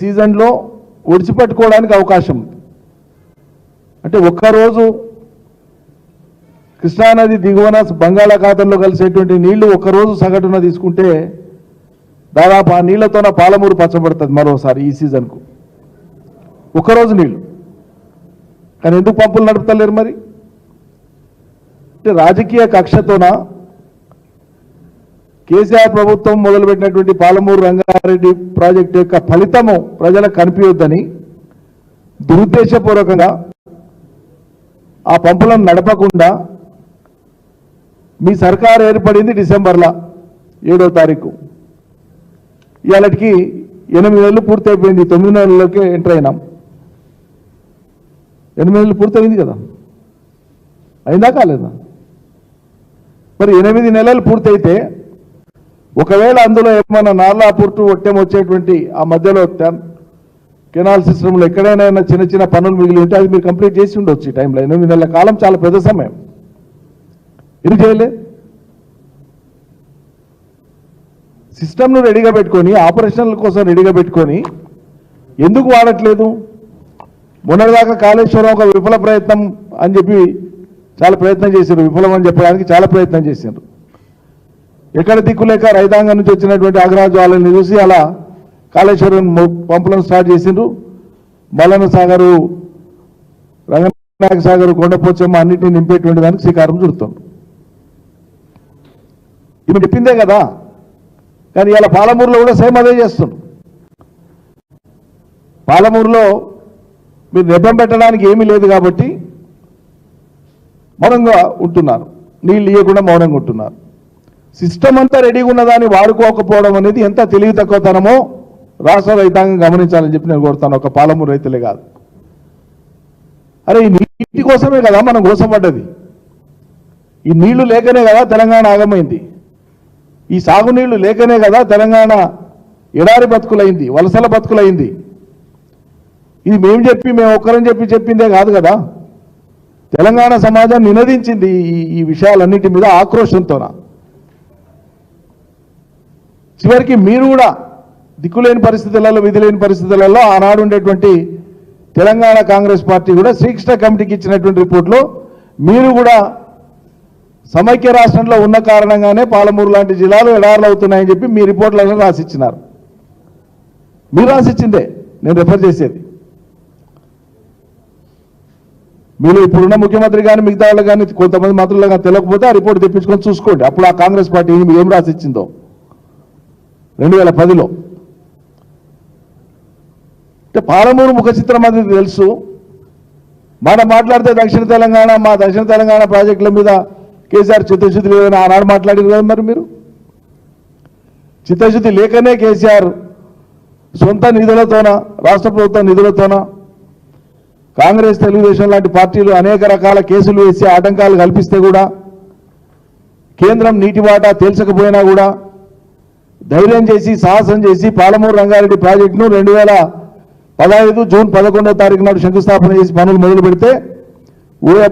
సీజన్లో ఒడిచిపెట్టుకోవడానికి అవకాశం ఉంది. అంటే ఒక్కరోజు కృష్ణానది దిగువన బంగాళాఖాతంలో కలిసేటువంటి నీళ్ళు ఒక్కరోజు సగటున తీసుకుంటే దాదాపు ఆ నీళ్ళతోన పాలమూరు పచ్చబడుతుంది మరోసారి ఈ సీజన్కు. ఒక్కరోజు నీళ్ళు. కానీ ఎందుకు పంపులు నడుపుతలేరు మరి? అంటే రాజకీయ కక్షతోన కేసీఆర్ ప్రభుత్వం మొదలుపెట్టినటువంటి పాలమూరు రంగారెడ్డి ప్రాజెక్టు యొక్క ఫలితము ప్రజలకు కనిపించొద్దని దురుద్దేశపూర్వకంగా ఆ పంపులను నడపకుండా మీ సర్కారు ఏర్పడింది డిసెంబర్లో ఏడో తారీఖు. ఇవాళకి ఎనిమిది నెలలు పూర్తయిపోయింది తొమ్మిది నెలలకే ఎంటర్ అయినాం. ఎనిమిది నెలలు పూర్తయింది కదా? అయిందా కాలేదా? మరి ఎనిమిది నెలలు పూర్తయితే ఒకవేళ అందులో ఏమైనా నార్లా పుట్టు ఒట్టెం వచ్చేటువంటి ఆ మధ్యలో కెనాల్ సిస్టంలో ఎక్కడైనా చిన్న చిన్న పనులు మిగిలి ఉంటే అది మీరు కంప్లీట్ చేసి ఉండొచ్చు ఈ టైంలో. ఎనిమిది నెలల కాలం చాలా పెద్ద సమయం. ఇది చేయలే? సిస్టమ్ను రెడీగా పెట్టుకొని ఆపరేషన్ల కోసం రెడీగా పెట్టుకొని ఎందుకు వాడట్లేదు? మొన్నటిదాకా కాళేశ్వరం ఒక విఫల ప్రయత్నం అని చెప్పి చాలా ప్రయత్నం చేశారు. విఫలం అని చెప్పడానికి చాలా ప్రయత్నం చేశారు. ఎక్కడ దిక్కులేక రైతాంగం నుంచి వచ్చినటువంటి ఆగ్రహజ్వాలని చూసి అలా కాళేశ్వరం పంపులను స్టార్ట్ చేసిండ్రు. మల్లన్న సాగరు రంగనాయక సాగర్ కొండపోచమ్మ అన్నింటినీ నింపేటువంటి దానికి శ్రీకారం చుడుతాం ఇవి చెప్పిందే కదా. కానీ ఇలా పాలమూరులో కూడా సేమ్ అదే చేస్తుంది పాలమూరులో మీరు నిబ్బం పెట్టడానికి ఏమీ లేదు కాబట్టి మౌనంగా ఉంటున్నారు. నీళ్ళు ఇవ్వకుండా మౌనంగా ఉంటున్నారు. సిస్టమ్ అంతా రెడీగా ఉన్నదాన్ని వాడుకోకపోవడం అనేది ఎంత తెలివి తక్కువతనమో రాష్ట్ర రైతాంగం గమనించాలని చెప్పి నేను కోరుతాను. ఒక పాలమూరు రైతులే కాదు. అరే ఈ నీటి కోసమే కదా మనం కోసపడ్డది. ఈ నీళ్ళు లేకనే కదా తెలంగాణ ఆగమైంది. ఈ సాగునీళ్ళు లేకనే కదా తెలంగాణ ఎడారి బతుకులైంది వలసల బతుకులైంది. ఇది మేము చెప్పి మేము ఒక్కరని చెప్పి చెప్పిందే కాదు కదా. తెలంగాణ సమాజం నినదించింది ఈ ఈ విషయాలన్నిటి మీద ఆక్రోషంతోనా చివరికి మీరు కూడా దిక్కులేని పరిస్థితులలో విధిలేని పరిస్థితులలో ఆనాడు ఉండేటువంటి తెలంగాణ కాంగ్రెస్ పార్టీ కూడా శ్రీకృష్ణ కమిటీకి ఇచ్చినటువంటి రిపోర్ట్లో మీరు కూడా సమైక్య రాష్ట్రంలో ఉన్న కారణంగానే పాలమూరు లాంటి జిల్లాలు ఎడారులు అవుతున్నాయని చెప్పి మీ రిపోర్ట్లలో రాసిచ్చినారు. మీరు రాసిచ్చిందే నేను రెఫర్ చేసేది. మీరు ఇప్పుడున్న ముఖ్యమంత్రి కానీ మిగతా వాళ్ళు కానీ కొంతమంది మంత్రులు కానీ తెలియకపోతే ఆ రిపోర్ట్ తెప్పించుకొని చూసుకోండి. అప్పుడు ఆ కాంగ్రెస్ పార్టీ ఏం- ఏం రాసిచ్చిందో. రెండు వేల పదిలో. అంటే పాలమూరు ముఖ చిత్రం అది తెలుసు. మనం మాట్లాడితే దక్షిణ తెలంగాణ మా దక్షిణ తెలంగాణ ప్రాజెక్టుల మీద కేసీఆర్ చిత్తశుద్ధి లేదని ఆనాడు మాట్లాడారు కదా మరి మీరు? చిత్తశుద్ధి లేకనే కేసీఆర్ సొంత నిధులతోన రాష్ట్ర ప్రభుత్వ నిధులతోన కాంగ్రెస్ తెలుగుదేశం లాంటి పార్టీలు అనేక రకాల కేసులు వేసి ఆటంకాలు కల్పిస్తే కూడా కేంద్రం నీటి వాటా తేల్చకపోయినా కూడా ధైర్యం చేసి సాహసం చేసి పాలమూరు రంగారెడ్డి ప్రాజెక్టును రెండు వేల పదహైదు జూన్ పదకొండో తారీఖు నాడు శంకుస్థాపన చేసి పనులు మొదలు పెడితే ఊరే